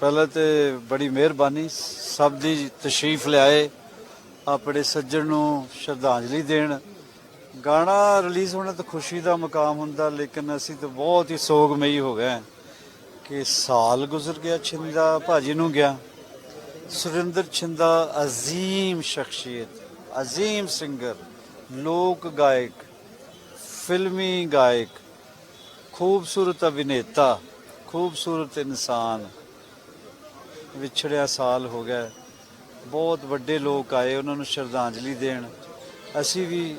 ਪਹਿਲਾਂ ਤੇ ਬੜੀ ਮਿਹਰਬਾਨੀ, ਸਭ ਦੀ ਤਸ਼ਰੀਫ ਲਿਆਏ, ਆਪਣੇ ਸੱਜਣ ਨੂੰ ਸ਼ਰਧਾਂਜਲੀ ਦੇਣ। ਗਾਣਾ ਰਿਲੀਜ਼ ਹੋਣਾ ਤਾਂ ਖੁਸ਼ੀ ਦਾ ਮਕਾਮ ਹੁੰਦਾ, ਲੇਕਿਨ ਅਸੀਂ ਤਾਂ ਬਹੁਤ ਹੀ ਸੋਗਮਈ ਹੋ ਗਏ ਕਿ ਸਾਲ ਗੁਜ਼ਰ ਗਿਆ, ਛਿੰਦਾ ਭਾਜੀ ਨੂੰ ਗਿਆ। ਸੁਰਿੰਦਰ ਛਿੰਦਾ, ਅਜ਼ੀਮ ਸ਼ਖਸੀਅਤ, ਅਜ਼ੀਮ ਸਿੰਗਰ ਲੋਕ ਗਾਇਕ, ਫਿਲਮੀ ਗਾਇਕ, ਖੂਬਸੂਰਤ ਅਭਿਨੇਤਾ, ਖੂਬਸੂਰਤ ਇਨਸਾਨ। ਵਿਛੜਿਆ ਸਾਲ ਹੋ ਗਿਆ ਬਹੁਤ ਵੱਡੇ ਲੋਕ ਆਏ ਉਹਨਾਂ ਨੂੰ ਸ਼ਰਧਾਂਜਲੀ ਦੇਣ। ਅਸੀਂ ਵੀ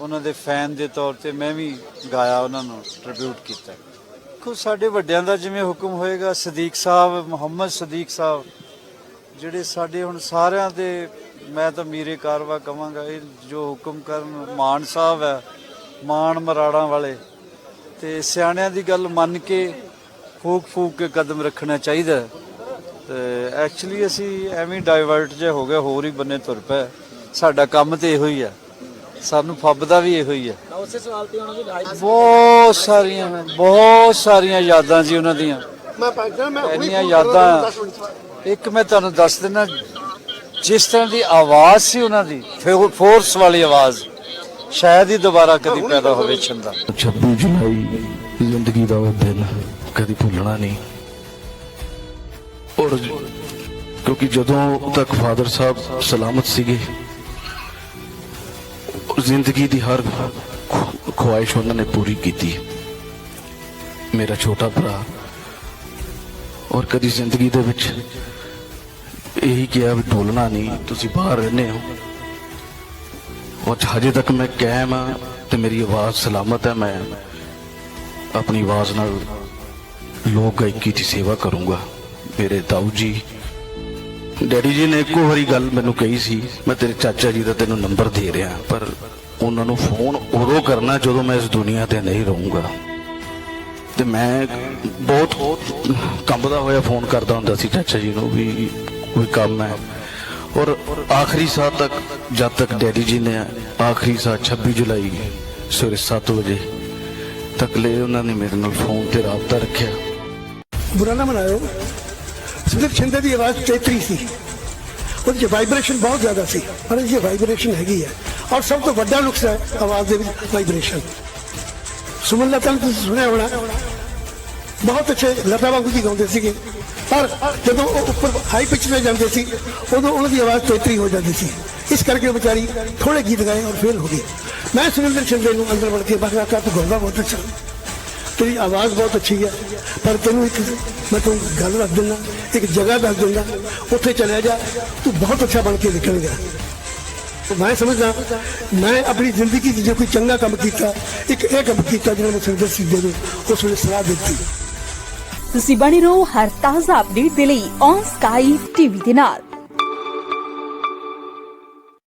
ਉਹਨਾਂ ਦੇ ਫੈਨ ਦੇ ਤੌਰ ਤੇ ਮੈਂ ਵੀ ਗਾਇਆ ਉਹਨਾਂ ਨੂੰ ਟ੍ਰਿਬਿਊਟ ਕੀਤਾ ਦੇਖੋ, ਸਾਡੇ ਵੱਡਿਆਂ ਦਾ ਜਿਵੇਂ ਹੁਕਮ ਹੋਏਗਾ, ਸਦੀਕ ਸਾਹਿਬ, ਮੁਹੰਮਦ ਸਦੀਕ ਸਾਹਿਬ, ਜਿਹੜੇ ਸਾਡੇ ਹੁਣ ਸਾਰਿਆਂ ਦੇ, ਮੈਂ ਤਾਂ ਮੀਰੇ ਕਾਰਵਾ ਕਵਾਂਗਾ, ਇਹ ਜੋ ਹੁਕਮ ਕਰਨ ਮਾਨ ਸਾਹਿਬ ਹੈ, ਮਾਨ ਮਰਾੜਾਂ ਵਾਲੇ, ਤੇ ਸਿਆਣਿਆਂ ਦੀ ਗੱਲ ਮੰਨ ਕੇ ਫੂਕ ਫੂਕ ਕੇ ਕਦਮ ਰੱਖਣਾ ਚਾਹੀਦਾ ਤੇ ਐਕਚੁਅਲੀ ਅਸੀਂ ਐਵੇਂ ਡਾਈਵਰਟ ਜੇ ਹੋ ਗਏ ਹੋਰ ਹੀ ਬੰਨੇ ਤੁਰ ਪਏ। ਸਾਡਾ ਕੰਮ ਤੇ ਇਹੋ ਹੀ ਆ। ਸਾਨੂੰ ਫੱਬਦਾ ਵੀ ਇਹੋ ਹੀ ਆ। ਉਸੇ ਸਵਾਲ ਤੇ ਉਹਨਾਂ ਦੀ ਲਾਈਫ ਬਹੁਤ ਸਾਰੀਆਂ ਬਹੁਤ ਸਾਰੀਆਂ ਯਾਦਾਂ ਜੀ ਉਹਨਾਂ ਦੀਆਂ। ਮੈਂ ਹੁਣੀ ਇੰਨੀਆਂ ਯਾਦਾਂ। ਇੱਕ ਮੈਂ ਤੁਹਾਨੂੰ ਦੱਸ ਦਿੰਦਾ ਜਿਸ ਤਰ੍ਹਾਂ ਦੀ ਆਵਾਜ਼ ਸੀ ਉਹਨਾਂ ਦੀ ਫੋਰਸ ਵਾਲੀ ਆਵਾਜ਼ ਸ਼ਾਇਦ ਹੀ ਦੁਬਾਰਾ ਕਦੀ ਪੈਦਾ ਹੋਵੇ ਛੰਦਾ 26 ਜੁਲਾਈ ਜ਼ਿੰਦਗੀ ਦਾ ਉਹ ਦਿਨ ਕਦੀ ਭੁੱਲਣਾ ਨਹੀਂ। ਔਰ ਕਿਉਂਕਿ ਜਦੋਂ ਤੱਕ ਫਾਦਰ ਸਾਹਿਬ ਸਲਾਮਤ ਸੀਗੇ ਜ਼ਿੰਦਗੀ ਦੀ ਹਰ ਖ- ਖੁਆਇਸ਼ ਉਹਨਾਂ ਨੇ ਪੂਰੀ ਕੀਤੀ। ਮੇਰਾ ਛੋਟਾ ਭਰਾ ਔਰ ਕਦੀ ਜ਼ਿੰਦਗੀ ਦੇ ਵਿੱਚ ਇਹੀ ਕਿਹਾ ਵੀ ਢੋਲਣਾ ਨਹੀਂ, ਤੁਸੀਂ ਬਾਹਰ ਰਹਿੰਦੇ ਹੋ। ਔਰ ਹਜੇ ਤੱਕ ਮੈਂ ਕਾਇਮ ਹਾਂ ਤੇ ਮੇਰੀ ਆਵਾਜ਼ ਸਲਾਮਤ ਹੈ ਮੈਂ ਆਪਣੀ ਆਵਾਜ਼ ਨਾਲ ਲੋਕ ਗਾਇਕੀ ਦੀ ਸੇਵਾ ਕਰੂੰਗਾ। ਮੇਰੇ ਤਾਊ ਜੀ। ਡੈਡੀ ਜੀ ਨੇ ਇੱਕੋ ਵਾਰੀ ਗੱਲ ਮੈਨੂੰ ਕਹੀ ਸੀ, ਮੈਂ ਤੇਰੇ ਚਾਚਾ ਜੀ ਦਾ ਤੈਨੂੰ ਨੰਬਰ ਦੇ ਰਿਹਾ, ਪਰ ਉਹਨਾਂ ਨੂੰ ਫੋਨ ਉਦੋਂ ਕਰਨਾ ਜਦੋਂ ਮੈਂ ਇਸ ਦੁਨੀਆ ਤੇ ਨਹੀਂ ਰਹੂੰਗਾ। ਤੇ ਮੈਂ ਬਹੁਤ ਕੰਬਦਾ ਹੋਇਆ ਫੋਨ ਕਰਦਾ ਹੁੰਦਾ ਸੀ ਚਾਚਾ ਜੀ ਨੂੰ ਵੀ ਕੋਈ ਕੰਮ ਹੈ। ਔਰ ਆਖਰੀ ਸਾਹ ਤੱਕ, ਜਦ ਤੱਕ ਡੈਡੀ ਜੀ ਨੇ ਆਖਰੀ ਸਾਹ 26 ਜੁਲਾਈ ਸਵੇਰੇ 7 ਵਜੇ ਤੱਕ ਲੈ ਉਹਨਾਂ ਨੇ ਮੇਰੇ ਨਾਲ ਫੋਨ ਤੇ ਰਾਬਤਾ ਰੱਖਿਆ। ਬੁਰਾ ਨਾ ਮਨਾਇਓ। ਸੁੰਦਰ ਛਿੰਦੇ ਦੀ ਆਵਾਜ਼ ਚੇਤਰੀ ਸੀ। ਉਹਦੇ 'ਚ ਵਾਈਬ੍ਰੇਸ਼ਨ ਬਹੁਤ ਜ਼ਿਆਦਾ ਸੀ। ਪਰ ਇਹ ਵਾਈਬ੍ਰੇਸ਼ਨ ਹੈਗੀ ਹੈ। ਔਰ ਸਭ ਤੋਂ ਵੱਡਾ ਨੁਕਸ ਹੈ ਆਵਾਜ਼ ਦੇ ਵਿੱਚ ਵਾਈਬ੍ਰੇਸ਼ਨ ਸੁਮਨ ਲਤਾ ਨੂੰ ਤੁਸੀਂ ਸੁਣਿਆ ਹੋਣਾ। ਬਹੁਤ ਅੱਛੇ ਲਤਾ ਵਾਂਗੂ ਜੀ ਗਾਉਂਦੇ ਸੀਗੇ। ਪਰ ਜਦੋਂ ਉਹ ਉੱਪਰ ਹਾਈ ਪਿਚ ਤੇ ਜਾਂਦੇ ਸੀ, ਉਦੋਂ ਉਹਨਾਂ ਦੀ ਆਵਾਜ਼ ਚੇਤਰੀ ਹੋ ਜਾਂਦੀ ਸੀ। ਇਸ ਕਰਕੇ ਉਹ ਵਿਚਾਰੀ ਥੋੜੇ ਗੀਤ ਗਾਏ ਔਰ ਫੇਲ ਹੋ ਗਈ। ਮੈਂ ਸੁਰਿੰਦਰ ਛਿੰਦੇ ਨੂੰ ਅੰਦਰ ਵੜ ਕੇ ਬਾਕੀ ਆਕਾ ਤੂੰ ਗਾਉਂਦਾ ਬਹੁਤ ਅੱਛਾ। ਤੇਰੀ ਆਵਾਜ਼ ਬਹੁਤ ਅੱਛੀ ਹੈ, ਪਰ ਤੈਨੂੰ ਇੱਕ ਮੈਂ ਤੈਨੂੰ ਗੱਲ ਦੱਸ ਦਿੰਦਾ, ਇੱਕ ਜਗ੍ਹਾ ਦੱਸ ਦਿੰਦਾ, ਉੱਥੇ ਚਲਿਆ ਜਾ, ਤੂੰ ਬਹੁਤ ਅੱਛਾ ਬਣ ਕੇ ਨਿਕਲੇਗਾ ਮੈਂ ਸਮਝਦਾ, ਮੈਂ ਆਪਣੀ ਜ਼ਿੰਦਗੀ 'ਚ ਜੇ ਕੋਈ ਚੰਗਾ ਕੰਮ ਕੀਤਾ, ਇੱਕ ਇਹ ਕੰਮ ਕੀਤਾ ਜਿਹਨੇ ਮੈਂ ਸੁਰਿੰਦਰ ਸਿੰਘ ਨੂੰ ਉਸ ਵੇਲੇ ਸਲਾਹ ਦਿੱਤੀ। ਤੁਸੀਂ ਬਣੇ ਰਹੋ ਹਰ ਤਾਜ਼ਾ ਅਪਡੇਟ ਦੇ ਲਈ ਔਨ ਸਕਾਈ ਟੀਵੀ ਦੇ ਨਾਲ।